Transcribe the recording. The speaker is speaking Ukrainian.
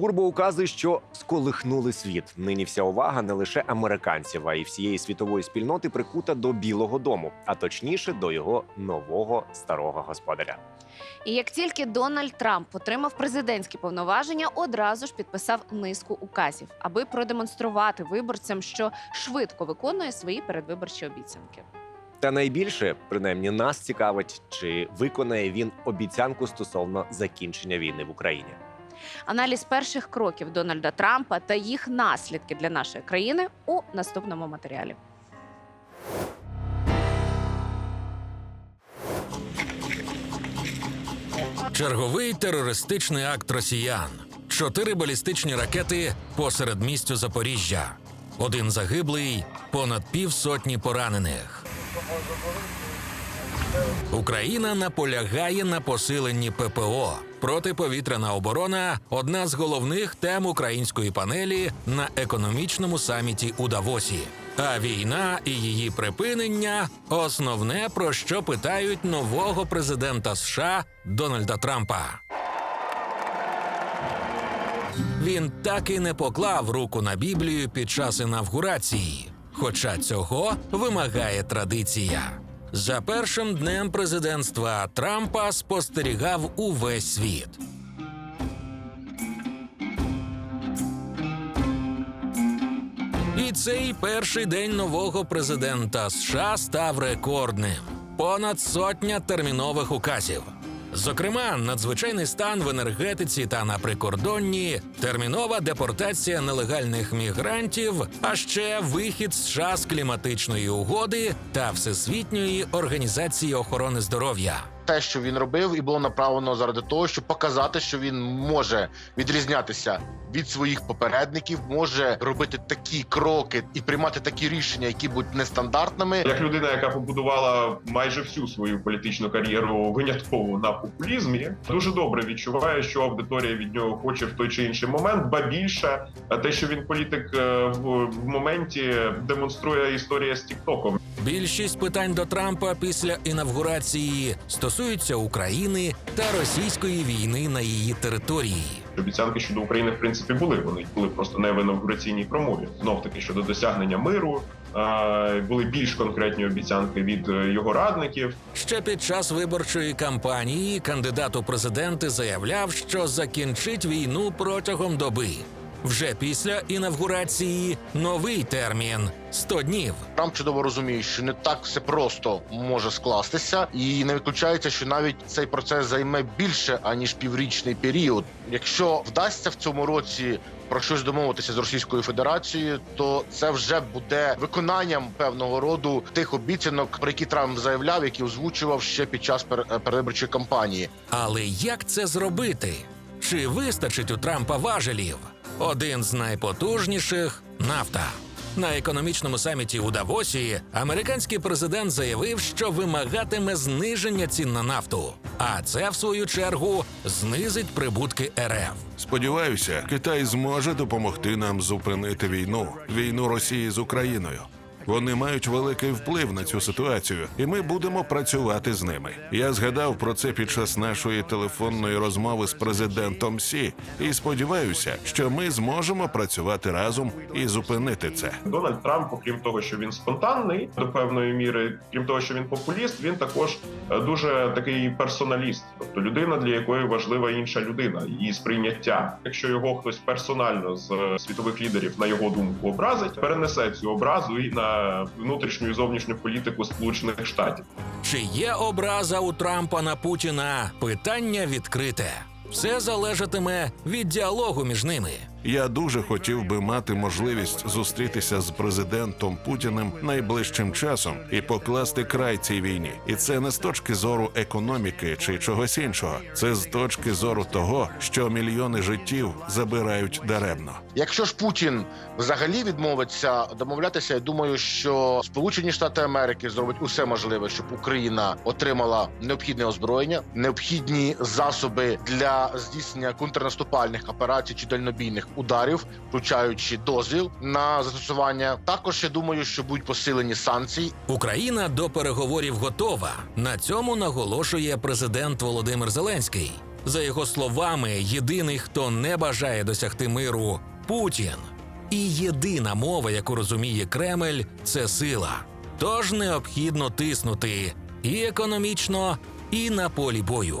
Турбоукази, що сколихнули світ. Нині вся увага не лише американців, а й всієї світової спільноти прикута до Білого Дому, а точніше до його нового старого господаря. І як тільки Дональд Трамп отримав президентські повноваження, одразу ж підписав низку указів, аби продемонструвати виборцям, що швидко виконує свої передвиборчі обіцянки. Та найбільше, принаймні, нас цікавить, чи виконає він обіцянку стосовно закінчення війни в Україні. Аналіз перших кроків Дональда Трампа та їх наслідки для нашої країни у наступному матеріалі. Черговий терористичний акт росіян. Чотири балістичні ракети посеред містю Запоріжжя. Один загиблий, понад півсотні поранених. Україна наполягає на посиленні ППО. Протиповітряна оборона одна з головних тем української панелі на економічному саміті у Давосі. А війна і її припинення основне про що питають нового президента США Дональда Трампа. Він так і не поклав руку на Біблію під час інавгурації, хоча цього вимагає традиція. За першим днем президентства Трампа спостерігав увесь світ. І цей перший день нового президента США став рекордним. Понад сотня термінових указів. Зокрема, надзвичайний стан в енергетиці та на прикордонні, термінова депортація нелегальних мігрантів, а ще вихід з кліматичної угоди та Всесвітньої організації охорони здоров'я. Те, що він робив, і було направлено заради того, щоб показати, що він може відрізнятися від своїх попередників, може робити такі кроки і приймати такі рішення, які будуть нестандартними. Як людина, яка побудувала майже всю свою політичну кар'єру винятково на популізмі, дуже добре відчуває, що аудиторія від нього хоче в той чи інший момент. Ба більше те, що він політик е, в, в моменті демонструє історія з Тіктоком. Більшість питань до Трампа після інавгурації стосуються України та російської війни на її території. Обіцянки щодо України в принципі були. Вони були просто не в інавгураційній промові. Знов таки щодо досягнення миру. Були більш конкретні обіцянки від е, його радників. Ще під час виборчої кампанії кандидат у президенти заявляв, що закінчить війну протягом доби. Вже після інавгурації новий термін 100 днів. Трамп чудово розуміє, що не так все просто може скластися, і не виключається, що навіть цей процес займе більше аніж піврічний період. Якщо вдасться в цьому році про щось домовитися з Російською Федерацією, то це вже буде виконанням певного роду тих обіцянок, про які Трамп заявляв, які озвучував ще під час пер- передвиборчої кампанії. Але як це зробити? Чи вистачить у Трампа важелів? Один з найпотужніших нафта. На економічному саміті у Давосі американський президент заявив, що вимагатиме зниження цін на нафту. А це, в свою чергу, знизить прибутки РФ. Сподіваюся, Китай зможе допомогти нам зупинити війну, війну Росії з Україною. Вони мають великий вплив на цю ситуацію, і ми будемо працювати з ними. Я згадав про це під час нашої телефонної розмови з президентом Сі, і сподіваюся, що ми зможемо працювати разом і зупинити це. Дональд Трамп, окрім того, що він спонтанний до певної міри, крім того, що він популіст, він також е, дуже такий персоналіст, тобто людина, для якої важлива інша людина, її сприйняття. Якщо його хтось персонально з е, світових лідерів на його думку образить, перенесе цю образу і внутрішню і зовнішню політику Сполучених Штатів. Чи є образа у Трампа на Путіна? Питання відкрите. Все залежатиме від діалогу між ними. Я дуже хотів би мати можливість зустрітися з президентом Путіним найближчим часом і покласти край цій війні. І це не з точки зору економіки чи чогось іншого. Це з точки зору того, що мільйони життів забирають даремно. Якщо ж Путін взагалі відмовиться домовлятися, я думаю, що Сполучені Штати Америки зроблять усе можливе, щоб Україна отримала необхідне озброєння, необхідні засоби для здійснення контрнаступальних операцій чи дальнобійних ударів, включаючи дозвіл на застосування. Також я думаю, що будуть посилені санкції Україна до переговорів готова. На цьому наголошує президент Володимир Зеленський. За його словами, єдиний, хто не бажає досягти миру Путін. І єдина мова, яку розуміє Кремль, це сила. Тож необхідно тиснути і економічно, і на полі бою.